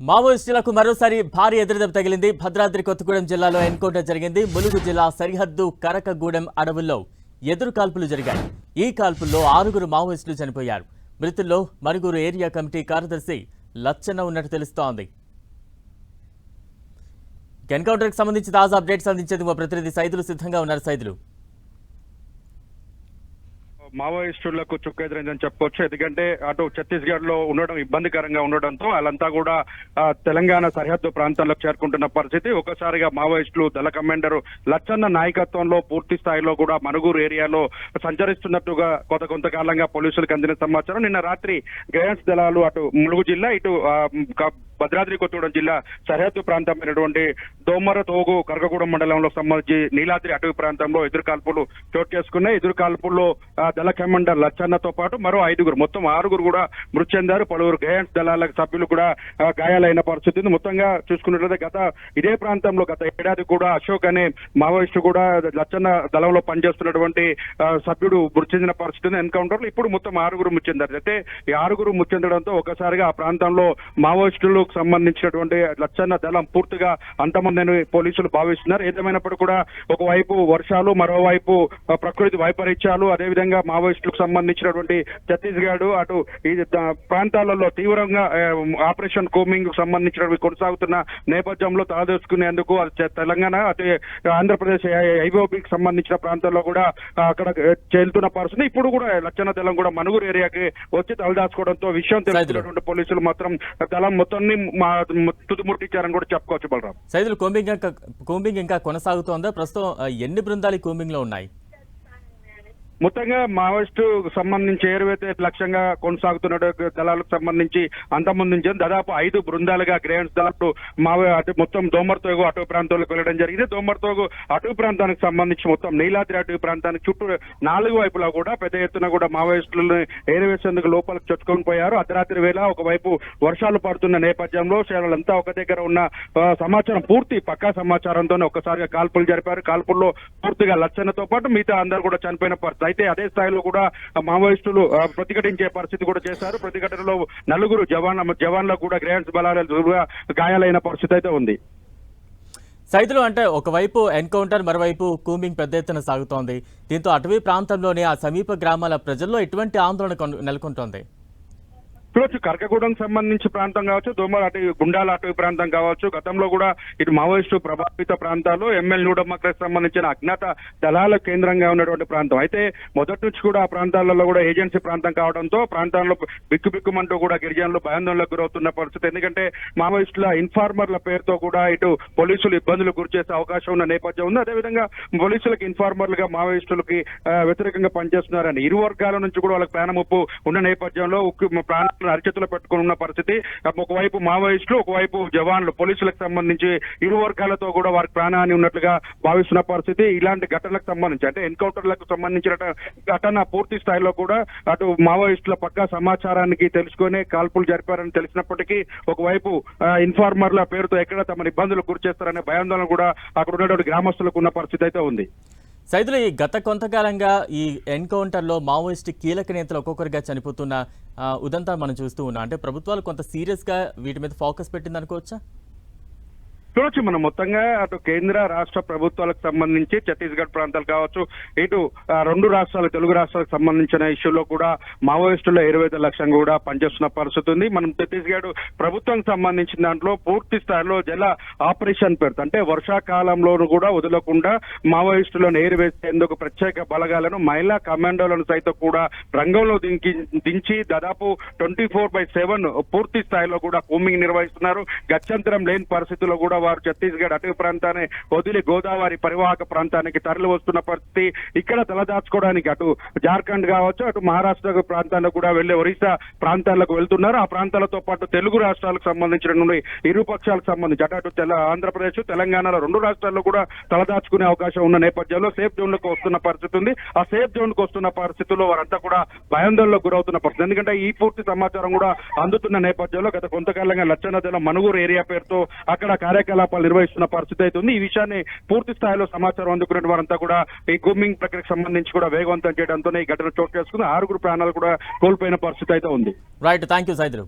మావోయిస్టులకు మరోసారి భారీ ఎదురుదెబ్బ తగిలింది. భద్రాద్రి కొత్తగూడెం జిల్లాలో ఎన్కౌంటర్ జరిగింది. ములుగు జిల్లా సరిహద్దు కరకగూడెం అడవుల్లో ఎదురు కాల్పులు జరిగాయి. ఈ కాల్పుల్లో ఆరుగురు మావోయిస్టులు చనిపోయారు. మృతుల్లో మరుగురు ఏరియా కమిటీ కార్యదర్శి లచ్చన్న ఉన్నట్టు తెలుస్తోంది. ఎన్కౌంటర్కి సంబంధించి తాజా అప్డేట్స్ అందించేందుకు మా ప్రతినిధి సైదులు సిద్ధంగా ఉన్నారు. సైదులు. మావోయిస్టులకు చుక్కెదిరిందని చెప్పొచ్చు. ఎందుకంటే అటు ఛత్తీస్గఢ్లో ఉండడం ఇబ్బందికరంగా ఉండడంతో వాళ్ళంతా కూడా తెలంగాణ సరిహద్దు ప్రాంతాలకు చేరుకుంటున్న పరిస్థితి. ఒకసారిగా మావోయిస్టులు దళ కమాండర్ లచ్చన్న నాయకత్వంలో పూర్తి స్థాయిలో కూడా మనుగూరు ఏరియాలో సంచరిస్తున్నట్టుగా కొంత కొంతకాలంగా పోలీసులకు అందిన సమాచారం. నిన్న రాత్రి గయాన్స్ దళాలు అటు ములుగు జిల్లా ఇటు భద్రాద్రి కొత్తగూడెం జిల్లా సరిహద్దు ప్రాంతమైనటువంటి దోమర తోగు కరకగూడెం మండలంలో సంబంధించి నీలాద్రి అటవీ ప్రాంతంలో ఎదురు కాల్పులు చోటు చేసుకున్నాయి. ఎదురు కాల్పుల్లో దళ కమాండర్ లచ్చన్నతో పాటు మరో ఐదుగురు మొత్తం ఆరుగురు కూడా మృతి చెందారు. పలువురు గైడెన్స్ దళాల సభ్యులు కూడా గాయాలైన పరిస్థితి ఉంది. మొత్తంగా చూసుకున్నట్లయితే గత ఇదే ప్రాంతంలో గత ఏడాది కూడా అశోక్ అనే మావోయిస్టు కూడా లచ్చన్న దళంలో పనిచేస్తున్నటువంటి సభ్యుడు మృతి చెందిన పరిస్థితి ఉంది. ఎన్కౌంటర్లో ఇప్పుడు మొత్తం ఆరుగురు మృతి చెందారు. అయితే ఈ ఆరుగురు మృతి చెందడంతో ఒకసారిగా ఆ ప్రాంతంలో మావోయిస్టులు మావోయిస్టులకు సంబంధించినటువంటి లచ్చన్న దళం పూర్తిగా అంతమందని పోలీసులు భావిస్తున్నారు. ఏదేమైనప్పటికీ కూడా ఒకవైపు వర్షాలు మరోవైపు ప్రకృతి వైపరీత్యాలు అదేవిధంగా మావోయిస్టులకు సంబంధించినటువంటి ఛత్తీస్గఢ్ అటు ఈ ప్రాంతాలలో తీవ్రంగా ఆపరేషన్ కోమింగ్ సంబంధించినవి కొనసాగుతున్న నేపథ్యంలో తలదోసుకునేందుకు తెలంగాణ అటు ఆంధ్రప్రదేశ్ ఐఓబికి సంబంధించిన ప్రాంతాల్లో కూడా అక్కడ చేరుతున్న పరిస్థితి. ఇప్పుడు కూడా లచ్చన్న దళం కూడా మనుగురు ఏరియాకి వచ్చి తలదాచుకోవడంతో విషయం తెలుసుకున్నటువంటి పోలీసులు మాత్రం దళం మొత్తాన్ని మా తుదిముట్టించారని కూడా చెప్పుకోవచ్చు బలరాం. సైదులు కోంబింగ్ ఇంకా కోంబింగ్ ఇంకా కొనసాగుతోందా. ప్రస్తుతం ఎన్ని బృందాలు కోంబింగ్లో ఉన్నాయి? మొత్తంగా మావోయిస్టు సంబంధించి ఏరువైతే లక్ష్యంగా కొనసాగుతున్న దళాలకు సంబంధించి అంతమంది నుంచి దాదాపు ఐదు బృందాలుగా గ్రేన్స్ దళాలు మావో అటు మొత్తం దోమర్తోగు అటు ప్రాంతాలకు వెళ్ళడం జరిగింది. దోమర్తోగు అటు ప్రాంతానికి సంబంధించి మొత్తం నీలాద్రి అటవీ ప్రాంతానికి చుట్టూ నాలుగు వైపులా కూడా పెద్ద ఎత్తున కూడా మావోయిస్టులను ఏరివేసేందుకు లోపలికి చొచ్చుకొని పోయారు. అర్ధరాత్రి వేళ ఒకవైపు వర్షాలు పడుతున్న నేపథ్యంలో వాళ్ళంతా ఒక దగ్గర ఉన్న సమాచారం పూర్తి పక్కా సమాచారంతోనే ఒక్కసారిగా కాల్పులు జరిపారు. కాల్పుల్లో పూర్తిగా లచ్చన్నతో పాటు మిగతా అందరూ కూడా చనిపోయిన పరిస్థితి అయితే అదే స్థాయిలో కూడా మావోయిస్టులు ప్రతిఘటించే పరిస్థితి కూడా చేశారు. ప్రతిఘటనలో నలుగురు జవాన్ జవాన్లకు కూడా గ్రేన్స్ బలాలు గాయాలైన పరిస్థితి అయితే ఉంది. సైదులు అంటే ఒకవైపు ఎన్కౌంటర్ మరోవైపు కూమింగ్ పెద్ద ఎత్తున సాగుతోంది. దీంతో అటవీ ప్రాంతంలోని ఆ సమీప గ్రామాల ప్రజల్లో ఎటువంటి ఆందోళన నెలకొంటోంది. చూడొచ్చు కర్కగూడెం సంబంధించి ప్రాంతం కావచ్చు దోమల అటవీ గుండాల అటవీ ప్రాంతం కావచ్చు. గతంలో కూడా ఇటు మావోయిస్టు ప్రభావిత ప్రాంతాలు ఎమ్మెల్యే న్యూడమ్మకి సంబంధించిన అజ్ఞాత దళాల కేంద్రంగా ఉన్నటువంటి ప్రాంతం. అయితే మొదటి నుంచి కూడా ఆ ప్రాంతాలలో కూడా ఏజెన్సీ ప్రాంతం కావడంతో ప్రాంతాల్లో బిక్కు బిక్కుమంటూ కూడా గిరిజనులు భయాందోళనకు గురవుతున్న పరిస్థితి. ఎందుకంటే మావోయిస్టుల ఇన్ఫార్మర్ల పేరుతో కూడా ఇటు పోలీసులు ఇబ్బందులు గురి చేసే అవకాశం ఉన్న నేపథ్యం ఉంది. అదేవిధంగా పోలీసులకు ఇన్ఫార్మర్లుగా మావోయిస్టులకి వ్యతిరేకంగా పనిచేస్తున్నారని ఇరు వర్గాల నుంచి కూడా వాళ్ళకి ప్రాణ ముప్పు ఉన్న నేపథ్యంలో ఉక్కు- ప్రాణాలను అరిచేతులు పెట్టుకుని ఉన్న పరిస్థితి. ఒకవైపు మావోయిస్టులు ఒకవైపు జవాన్లు పోలీసులకు సంబంధించి ఇరు వర్గాలతో కూడా వారికి ప్రాణహాని ఉన్నట్లుగా భావిస్తున్న పరిస్థితి. ఇలాంటి ఘటనలకు సంబంధించి అంటే ఎన్కౌంటర్లకు సంబంధించిన ఘటన పూర్తి స్థాయిలో కూడా అటు మావోయిస్టుల పక్క సమాచారానికి తెలుసుకొని కాల్పులు జరిపారని తెలిసినప్పటికీ ఒకవైపు ఇన్ఫార్మర్ల పేరుతో ఎక్కడ తమ ఇబ్బందులు గురి చేస్తారనే భయాందోళన కూడా అక్కడ ఉన్నటువంటి గ్రామస్తులకు ఉన్న పరిస్థితి అయితే ఉంది. సైదులు ఈ గత కొంతకాలంగా ఈ ఎన్కౌంటర్లో మావోయిస్ట్ కీలక నేతలు ఒక్కొక్కరిగా చనిపోతున్న ఉదంతా మనం చూస్తూ ఉన్నాం. అంటే ప్రభుత్వాలు కొంత సీరియస్గా వీటి మీద ఫోకస్ పెట్టింది అనుకోవచ్చా చూడొచ్చు మనం మొత్తంగా. అటు కేంద్ర రాష్ట్ర ప్రభుత్వాలకు సంబంధించి ఛత్తీస్గఢ్ ప్రాంతాలు కావచ్చు ఇటు రెండు రాష్ట్రాలు తెలుగు రాష్ట్రాలకు సంబంధించిన ఇష్యూలో కూడా మావోయిస్టుల ఇరవై లక్ష్యం కూడా పనిచేస్తున్న పరిస్థితి ఉంది. మనం ఛత్తీస్గఢ్ ప్రభుత్వం సంబంధించిన దాంట్లో పూర్తి స్థాయిలో జల ఆపరేషన్ పేరుతో అంటే వర్షాకాలంలోనూ కూడా వదలకుండా మావోయిస్టులను ఏరివేసేందుకు ప్రత్యేక బలగాలను మహిళా కమాండోలను సైతం కూడా రంగంలో దించి దించి దాదాపు ట్వంటీ ఫోర్ బై సెవెన్ పూర్తి స్థాయిలో కూడా కూమింగ్ నిర్వహిస్తున్నారు. గత్యంతరం లేని పరిస్థితుల్లో కూడా వారు ఛత్తీస్గఢ్ అటవీ ప్రాంతాన్ని వదిలి గోదావరి పరివాహక ప్రాంతానికి తరలి వస్తున్న పరిస్థితి ఇక్కడ తలదాచుకోవడానికి అటు జార్ఖండ్ కావచ్చు అటు మహారాష్ట్ర ప్రాంతాలకు కూడా వెళ్ళే ఒరిస్సా ప్రాంతాలకు వెళ్తున్నారు. ఆ ప్రాంతాలతో పాటు తెలుగు రాష్ట్రాలకు సంబంధించిన ఇరు పక్షాలకు సంబంధించి అటు అటు తెల ఆంధ్రప్రదేశ్ తెలంగాణలో రెండు రాష్ట్రాల్లో కూడా తలదాచుకునే అవకాశం ఉన్న నేపథ్యంలో సేఫ్ జోన్లకు వస్తున్న పరిస్థితి ఉంది. ఆ సేఫ్ జోన్కు వస్తున్న పరిస్థితుల్లో వారంతా కూడా భయాందోళనకు గురవుతున్న పరిస్థితి. ఎందుకంటే ఈ పూర్తి సమాచారం కూడా అందుతున్న నేపథ్యంలో గత కొంతకాలంగా లచ్చన్న జలం మనుగూరు ఏరియా పేరుతో అక్కడ కార్యకలాపాలు నిర్వహిస్తున్న పరిస్థితి అయితే ఉంది. ఈ విషయాన్ని పూర్తి స్థాయిలో సమాచారం అందుకున్న వారంతా కూడా ఈ గ్రూమింగ్ ప్రక్రియకు సంబంధించి కూడా వేగవంతం చేయడంతోనే ఈ ఘటన చోటు చేసుకుని ఆరుగురు ప్రాణాలు కూడా కోల్పోయిన పరిస్థితి అయితే ఉంది. Right thank you Saidulu